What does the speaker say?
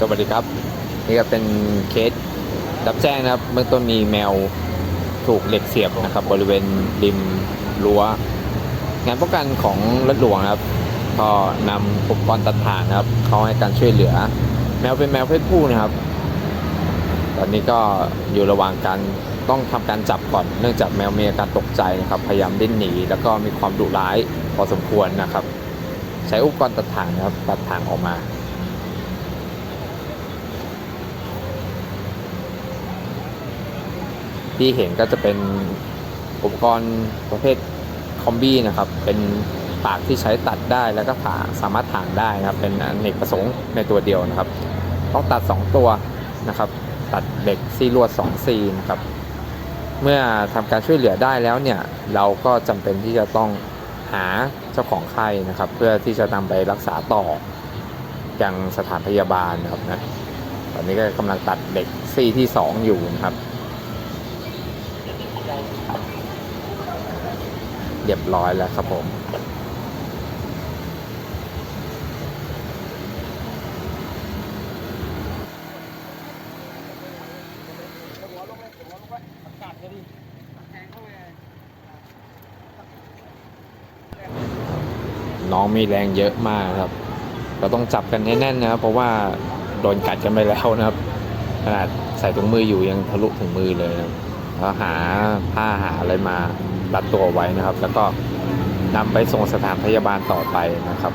สวัสดีครับ นี่ก็เป็นเคสรับแจ้งนะครับ เบื้องต้นมีแมวถูกเหล็กเสียบนะครับ บริเวณริมรั้ว งานป้องกันของรถหลวงนะครับ ก็นำอุปกรณ์ตัดทางนะครับ เขาให้การช่วยเหลือ แมวเป็นแมวเพศผู้นะครับ ตอนนี้ก็อยู่ระหว่างการต้องทำการจับก่อนเนื่องจากแมวมีอาการตกใจนะครับ พยายามดิ้นหนี แล้วก็มีความดุร้ายพอสมควรนะครับ ใช้อุปกรณ์ตัดทางนะครับตัดทางออกมา ที่เห็นก็จะเป็นอุปกรณ์ประเภทคอมบี้นะครับ เป็นปากที่ใช้ตัดได้แล้วก็ถางสามารถถางได้นะครับ เป็นอเนกประสงค์ในตัวเดียวนะครับ ต้องตัด 2 ตัวนะครับ ตัดเหล็กซี่ลวด2ซีนะครับ เมื่อทำการช่วยเหลือได้แล้วเนี่ย เราก็จำเป็นที่จะต้องหาเจ้าของไข้นะครับ เพื่อที่จะนำไปรักษาต่ออยังสถานพยาบาลนะครับนะตอนนี้ก็กำลังตัดเหล็กซี่ที่ 2 อยู่นะครับ เรียบร้อยแล้วครับผม น้องมีแรงเยอะมากครับ เราต้องจับกันให้แน่นนะครับ เพราะว่าโดนกัดกันไปแล้วนะครับ ขนาดใส่ถุงมืออยู่ยังทะลุถุงมือเลยนะครับ แล้วหาผ้าหาอะไรมารัดตัวไว้นะครับ แล้วก็นำไปส่งสถานพยาบาลต่อไปนะครับ